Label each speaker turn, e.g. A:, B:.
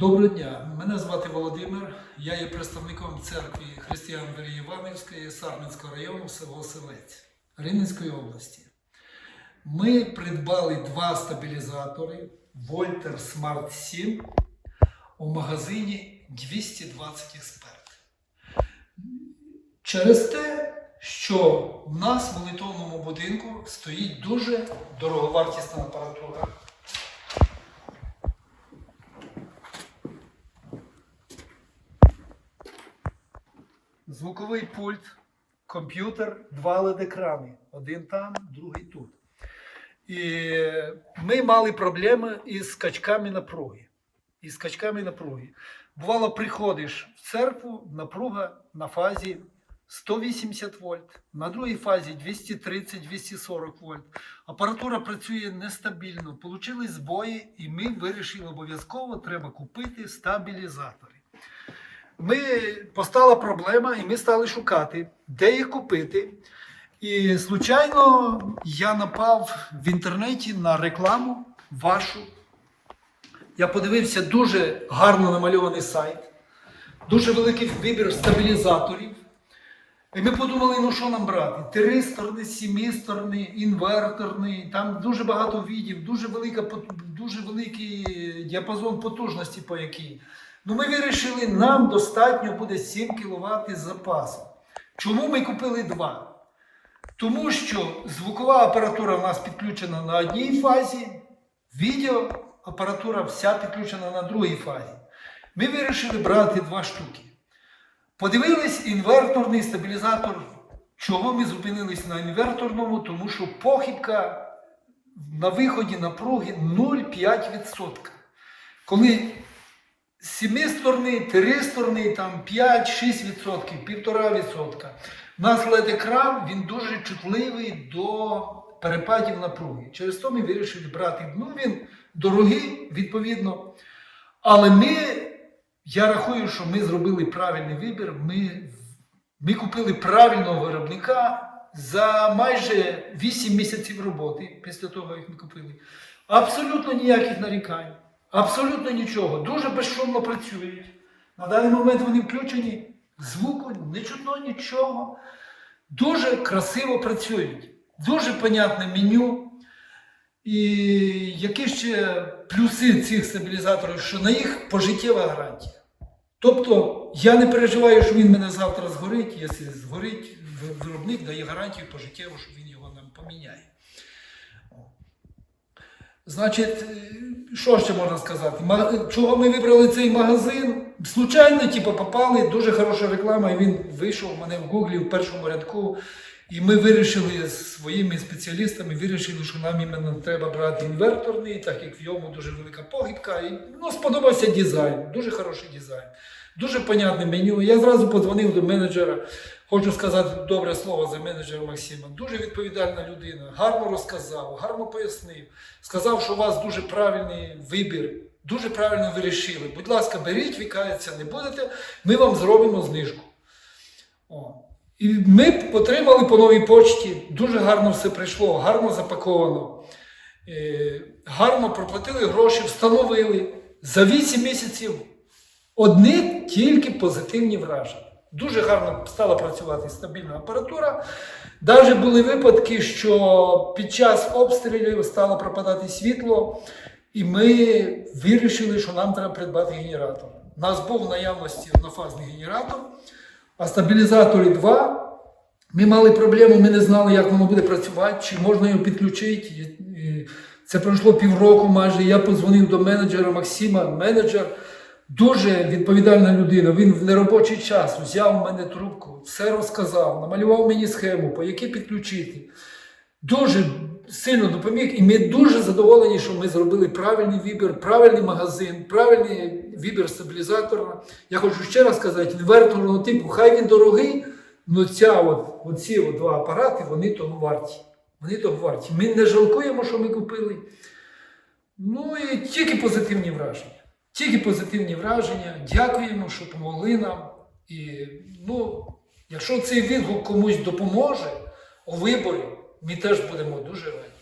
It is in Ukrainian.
A: Доброго дня, мене звати Володимир. Я є представником церкви християн Вірі Іванівської Сарненського району село Селець Рівненської області. Ми придбали два стабілізатори Volter Smart 7 у магазині 220 експерт. Через те, що в нас в молитовному будинку стоїть дуже дороговартісна апаратура. Звуковий пульт, комп'ютер, два LED-екрани. Один там, другий тут. І ми мали проблеми із скачками напруги. Із скачками напруги. Бувало, приходиш в церкву, напруга на фазі 180 вольт, на другій фазі 230-240 вольт. Апаратура працює нестабільно. Получили збої, і ми вирішили обов'язково треба купити стабілізатори. Ми постала проблема, і ми стали шукати, де їх купити. І случайно я напав в інтернеті на рекламу вашу. Я подивився дуже гарно намальований сайт, дуже великий вибір стабілізаторів. І ми подумали, ну що нам брати? Тристорний, сімісторний, інверторний, там дуже багато відів, дуже, велика, дуже великий діапазон потужності по якій. Ну ми вирішили, нам достатньо буде 7 кВт запасу. Чому ми купили два? Тому що звукова апаратура у нас підключена на одній фазі, відеоапаратура вся підключена на другій фазі. Ми вирішили брати два штуки. Подивились інверторний стабілізатор. Чого ми зупинились на інверторному? Тому що похибка на виході напруги 0,5%. Коли Сімисторний, тристорний, там 5-6%, 1,5%. У нас LED-екран, він дуже чутливий до перепадів напруги. Через то ми вирішили брати. Ну, він дорогий, відповідно. Але ми, я рахую, що ми зробили правильний вибір. Ми, ми купили правильного виробника за майже 8 місяців роботи після того, як ми купили. Абсолютно ніяких нарікань. Абсолютно нічого. Дуже безшумно працюють. На даний момент вони включені. Звуку не чутно нічого. Дуже красиво працюють. Дуже понятне меню. І які ще плюси цих стабілізаторів, що на їх пожиттєва гарантія. Тобто я не переживаю, що він мене завтра згорить. Якщо згорить, виробник дає гарантію пожиттєву, що він його нам поміняє. Значить, що ще можна сказати? Чого ми вибрали цей магазин? Случайно, типу, попали, дуже хороша реклама, і він вийшов у мене в Гуглі в першому рядку. І ми вирішили з своїми спеціалістами, вирішили, що нам іменно треба брати інверторний, так як в ньому дуже велика погибка. І, ну, сподобався дизайн, дуже хороший дизайн, дуже понятне меню. Я зразу подзвонив до менеджера. Хочу сказати добре слово за менеджера Максима. Дуже відповідальна людина, гарно розказав, гарно пояснив. Сказав, що у вас дуже правильний вибір, дуже правильно вирішили. Будь ласка, беріть, вікається, не будете, ми вам зробимо знижку. О. І ми отримали по новій почті, дуже гарно все прийшло, гарно запаковано. Е, гарно проплатили гроші, встановили. За 8 місяців одні тільки позитивні враження. Дуже гарно стала працювати стабільна апаратура. Навіть були випадки, що під час обстрілів стало пропадати світло, і ми вирішили, що нам треба придбати генератор. У нас був в наявності однофазний генератор, а стабілізаторі два. Ми мали проблему, ми не знали, як воно буде працювати, чи можна його підключити. Це пройшло півроку майже. Я подзвонив до менеджера Максима. Менеджер дуже відповідальна людина. Він в неробочий час взяв мене трубку, все розказав, намалював мені схему, по якій підключити. Дуже сильно допоміг, і ми дуже задоволені, що ми зробили правильний вибір, правильний магазин, правильний вибір стабілізатора. Я хочу ще раз сказати, інверторного типу, хай він дорогий, але ця от, оці от два апарати, вони того варті. Вони того варті. Ми не жалкуємо, що ми купили. Ну і тільки позитивні враження. Тільки позитивні враження. Дякуємо, що помогли нам. І ну, якщо цей відгук комусь допоможе у виборі, ми теж будемо дуже раді.